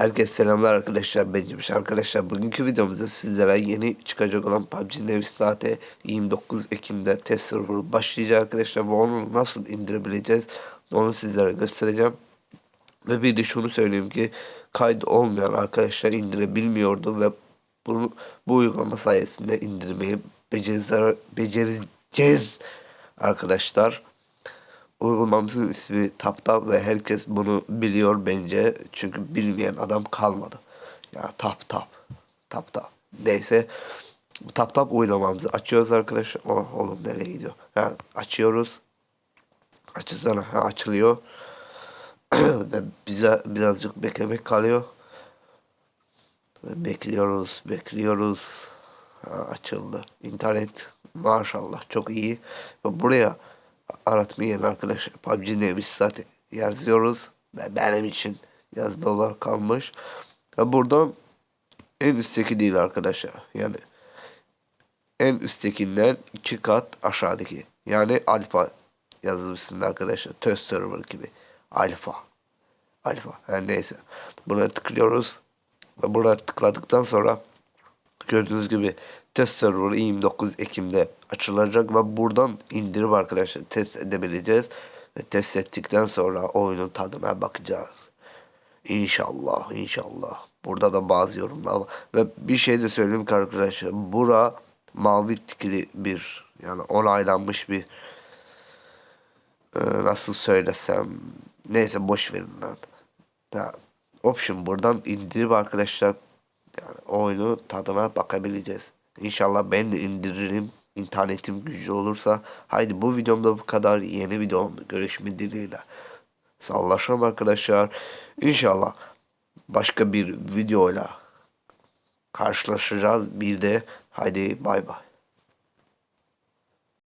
Herkese selamlar arkadaşlar. Ben Cemş arkadaşlar. Bugünkü videomuzda sizlere yeni çıkacak olan PUBG Nevis Saate 29 Ekim'de test server başlayacak arkadaşlar. Ve onu nasıl indirebileceğiz onu sizlere göstereceğim. Ve bir de şunu söyleyeyim ki kaydı olmayan arkadaşlar indirebilmiyordu ve bunu bu uygulama sayesinde indirmeyi becereceğiz, becereceğiz arkadaşlar. Uygulamamızın ismi TapTap ve herkes bunu biliyor bence. Çünkü bilmeyen adam kalmadı. Ya TapTap. TapTap. Neyse. Bu TapTap uygulamamızı açıyoruz arkadaşlar. Oh, oğlum nereye gidiyor? Ha, açıyoruz. Açılsana. Ha, açılıyor. ve bize birazcık beklemek kalıyor. Ve bekliyoruz, bekliyoruz. Ha, açıldı. İnternet maşallah çok iyi. Ve buraya aratmayın arkadaşlar. PUBG Nevis zaten yazıyoruz. Ve benim için yaz dolar kalmış. Ve buradan en üstteki değil arkadaşlar. Yani en üsttekinden iki kat aşağıdaki. Yani alfa yazılmışsın arkadaşlar. Test server gibi. Alfa. Alfa. Yani neyse. Buna tıklıyoruz. Ve buraya tıkladıktan sonra gördüğünüz gibi test server 29 Ekim'de açılacak ve buradan indirip arkadaşlar test edebileceğiz. Ve test ettikten sonra oyunun tadına bakacağız. İnşallah, inşallah. Burada da bazı yorumlar var. Ve bir şey de söyleyeyim ki arkadaşlar. Bura mavi tikili bir yani onaylanmış bir e, nasıl söylesem neyse boş verin lan. Ya, option buradan indirip arkadaşlar oyunu tadına bakabileceğiz. İnşallah ben de indiririm. İnternetim güçlü olursa. Haydi bu videomda bu kadar. Yeni videomda görüşme dileğiyle. Sallaşalım arkadaşlar. İnşallah başka bir videoyla karşılaşacağız. Bir de haydi bay bay.